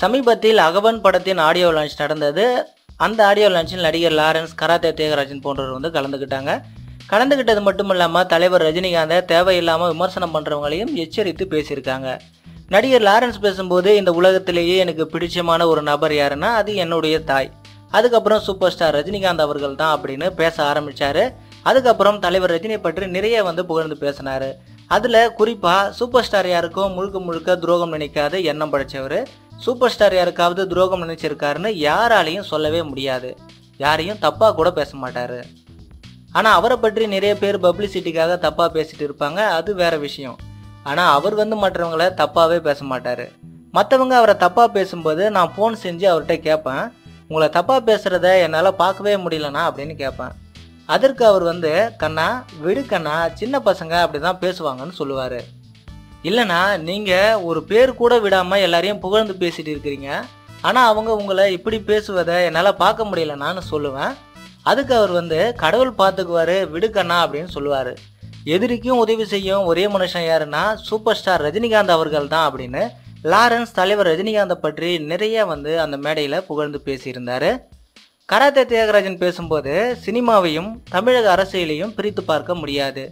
சமீபத்தில் அகவன் படத்தின் audio launch நடந்தது. அந்த ஆடியோ லான்ச்சில் நடிகர் லாரன்ஸ் கராத்தே தியாகராஜன் போன்றவர் வந்து கலந்துக்கிட்டாங்க கலந்துக்கிட்டது மட்டும் இல்லாமல் தலைவர் ரஜினிகாந்தை தேவையில்லாமல் விமர்சனம் பண்ணுறவங்களையும் எச்சரித்து பேசியிருக்காங்க. நடிகர் லாரன்ஸ் பேசும்போது இந்த உலகத்திலேயே எனக்கு பிடிச்சமான ஒரு நபர் யாருன்னா அது என்னுடைய தாய். அதுக்கப்புறம் சூப்பர் ஸ்டார் ரஜினிகாந்த் அவர்கள் தான் அப்படின்னு பேச ஆரம்பித்தார் அதுக்கப்புறம் தலைவர் ரஜினியை பற்றி நிறைய வந்து புகழ்ந்து பேசினாரு. அதில் குறிப்பாக சூப்பர் ஸ்டார் யாருக்கும் முழுக்க முழுக்க துரோகம் நினைக்காத எண்ணம் படைச்சவர். சூப்பர் ஸ்டார் யாருக்காவது துரோகம் நினைச்சிருக்காருன்னு யாராலையும் சொல்லவே முடியாது. யாரையும் தப்பாக கூட பேச மாட்டார். ஆனால் அவரை பற்றி நிறைய பேர் பப்ளிசிட்டிக்காக தப்பாக பேசிட்டு இருப்பாங்க. அது வேற விஷயம். ஆனால் அவர் வந்து மற்றவங்கள தப்பாகவே பேச மாட்டார். மற்றவங்க அவரை தப்பாக பேசும்போது நான் ஃபோன் செஞ்சு அவர்கிட்ட கேட்பேன். உங்களை தப்பாக பேசுகிறத என்னால் பார்க்கவே முடியலண்ணா அப்படின்னு கேட்பேன். அதற்கு அவர் வந்து கண்ணா விடு கண்ணா சின்ன பசங்க அப்படி தான் பேசுவாங்கன்னு சொல்லுவார். இல்லைனா நீங்கள் ஒரு பேர் கூட விடாமல் எல்லாரையும் புகழ்ந்து பேசிட்டு இருக்கிறீங்க. ஆனால் அவங்க உங்களை இப்படி பேசுவதை என்னால் பார்க்க முடியலனான்னு சொல்லுவேன். அதுக்கு அவர் வந்து கடவுள் பார்த்துக்குவாரு விடுக்கண்ணா அப்படின்னு சொல்லுவார். எதிரிக்கும் உதவி செய்யும் ஒரே மனுஷன் யாருன்னா சூப்பர் ஸ்டார் ரஜினிகாந்த் அவர்கள் தான் அப்படின்னு லாரன்ஸ் தலைவர் ரஜினிகாந்தை பற்றி நிறைய வந்து அந்த மேடையில் புகழ்ந்து பேசியிருந்தார். கராத்தே தியாகராஜன் பேசும்போது சினிமாவையும் தமிழக அரசியலையும் பிரித்து பார்க்க முடியாது.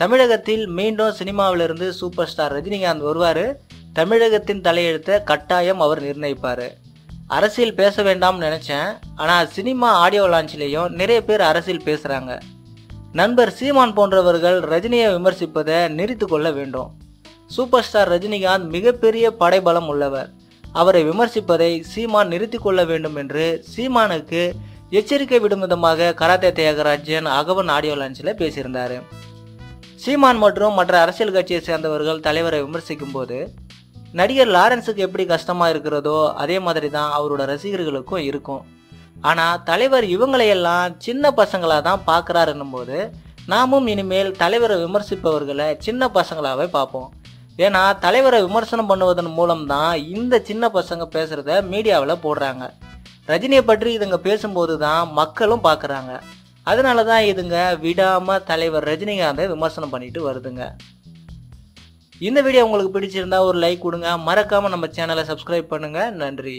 தமிழகத்தில் மீண்டும் சினிமாவிலிருந்து சூப்பர் ஸ்டார் ரஜினிகாந்த் வருவார். தமிழகத்தின் தலையெழுத்தை கட்டாயம் அவர் நிர்ணயிப்பார். அரசியல் பேச வேண்டாம்னு நினச்சேன். ஆனால் சினிமா ஆடியோ லான்ச்லேயும் நிறைய பேர் அரசியல் பேசுகிறாங்க நண்பர் சீமான் போன்றவர்கள் ரஜினியை விமர்சிப்பதை நிறுத்து கொள்ள வேண்டும். சூப்பர் ஸ்டார் ரஜினிகாந்த் மிகப்பெரிய படைபலம் உள்ளவர். அவரை விமர்சிப்பதை சீமான் நிறுத்தி கொள்ள வேண்டும் என்று சீமானுக்கு எச்சரிக்கை விடும் விதமாக கராத்தே தியாகராஜன் அகவன் ஆடியோ லான்ச்சில் பேசியிருந்தார். சீமான் மற்றும் மற்ற அரசியல் கட்சியை சேர்ந்தவர்கள் தலைவரை விமர்சிக்கும் போது நடிகர் லாரன்ஸுக்கு எப்படி கஷ்டமா இருக்கிறதோ அதே மாதிரி தான் அவரோட ரசிகர்களுக்கும் இருக்கும். ஆனால் தலைவர் இவங்களையெல்லாம் சின்ன பசங்களாக தான் பார்க்குறாருன்னும் போது நாமும் இனிமேல் தலைவரை விமர்சிப்பவர்களை சின்ன பசங்களாகவே பார்ப்போம். ஏன்னா தலைவரை விமர்சனம் பண்ணுவதன் மூலம் தான் இந்த சின்ன பசங்க பேசுகிறத மீடியாவில் போடுறாங்க. ரஜினியை பற்றி இதுங்க பேசும்போது தான் மக்களும் பார்க்குறாங்க. அதனால தான் இதுங்க விடாமல் தலைவர் ரஜினிகாந்தை விமர்சனம் பண்ணிட்டு வருதுங்க. இந்த வீடியோ உங்களுக்கு பிடிச்சிருந்தா ஒரு லைக் கொடுங்க. மறக்காமல் நம்ம சேனலை சப்ஸ்கிரைப் பண்ணுங்கள் நன்றி.